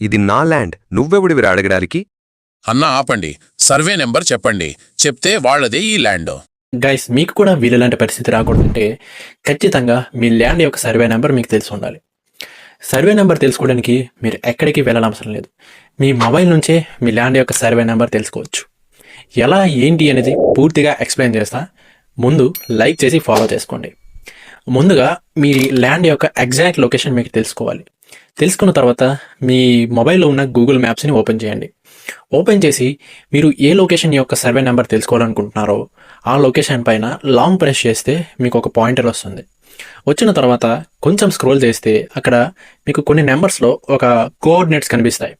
ఇది నా ల్యాండ్ నువ్వెవడివిరా అడగడానికి? అన్న ఆపండి. సర్వే నెంబర్ చెప్పండి. చెప్తే వాళ్ళదే ఈ ల్యాండ్. గైస్ మీకు కూడా వీళ్ళలాంటి పరిస్థితి రాకూడదంటే ఖచ్చితంగా మీ ల్యాండ్ యొక్క సర్వే నెంబర్ మీకు తెలిసి ఉండాలి. సర్వే నెంబర్ తెలుసుకోవడానికి మీరు ఎక్కడికి వెళ్ళనవసరం లేదు. మీ మొబైల్ నుంచే మీ ల్యాండ్ యొక్క సర్వే నెంబర్ తెలుసుకోవచ్చు. ఎలా ఏంటి అనేది పూర్తిగా ఎక్స్ప్లెయిన్ చేస్తా. ముందు లైక్ చేసి ఫాలో చేసుకోండి. ముందుగా మీ ల్యాండ్ యొక్క ఎగ్జాక్ట్ లొకేషన్ మీకు తెలుసుకోవాలి. తెలుసుకున్న తర్వాత మీ మొబైల్లో ఉన్న గూగుల్ మ్యాప్స్ని ఓపెన్ చేయండి. ఓపెన్ చేసి మీరు ఏ లొకేషన్ యొక్క సర్వే నెంబర్ తెలుసుకోవాలనుకుంటున్నారో ఆ లొకేషన్ పైన లాంగ్ ప్రెస్ చేస్తే మీకు ఒక పాయింటర్ వస్తుంది. వచ్చిన తర్వాత కొంచెం స్క్రోల్ చేస్తే అక్కడ మీకు కొన్ని నెంబర్స్లో ఒక కోఆర్డినేట్స్ కనిపిస్తాయి.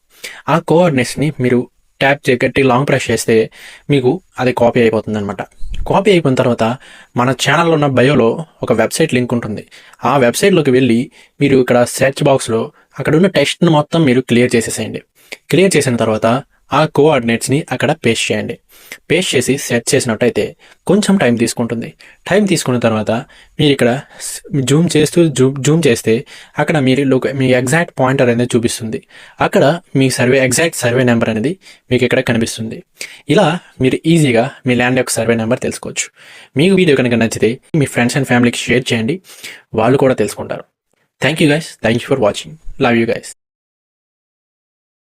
ఆ కోఆర్డినేట్స్ని మీరు ట్యాప్ చే గట్టి లాంగ్ ప్రెస్ చేస్తే మీకు అది కాపీ అయిపోతుంది అనమాట కాపీ అయిపోయిన తర్వాత మన ఛానల్లో ఉన్న బయోలో ఒక వెబ్సైట్ లింక్ ఉంటుంది. ఆ వెబ్సైట్లోకి వెళ్ళి మీరు ఇక్కడ సెర్చ్ బాక్స్లో అక్కడ ఉన్న టెక్స్ట్ను మొత్తం మీరు క్లియర్ చేసేసేయండి. క్లియర్ చేసిన తర్వాత ఆ కోఆర్డినేట్స్ని అక్కడ పేస్ట్ చేయండి. పేస్ట్ చేసి సెట్ చేసినట్టయితే కొంచెం టైం తీసుకుంటుంది. టైం తీసుకున్న తర్వాత మీరు ఇక్కడ జూమ్ చేస్తూ జూమ్ జూమ్ చేస్తే అక్కడ మీరు లొక- మీ ఎగ్జాక్ట్ పాయింటర్ అనేది చూపిస్తుంది. అక్కడ మీ సర్వే ఎగ్జాక్ట్ సర్వే నెంబర్ అనేది మీకు ఇక్కడ కనిపిస్తుంది. ఇలా మీరు ఈజీగా మీ ల్యాండ్ యొక్క సర్వే నెంబర్ తెలుసుకోవచ్చు. మీకు వీడియో కనుక నచ్చితే మీ ఫ్రెండ్స్ అండ్ ఫ్యామిలీకి షేర్ చేయండి. వాళ్ళు కూడా తెలుసుకుంటారు. Thank you guys thank you for watching love you guys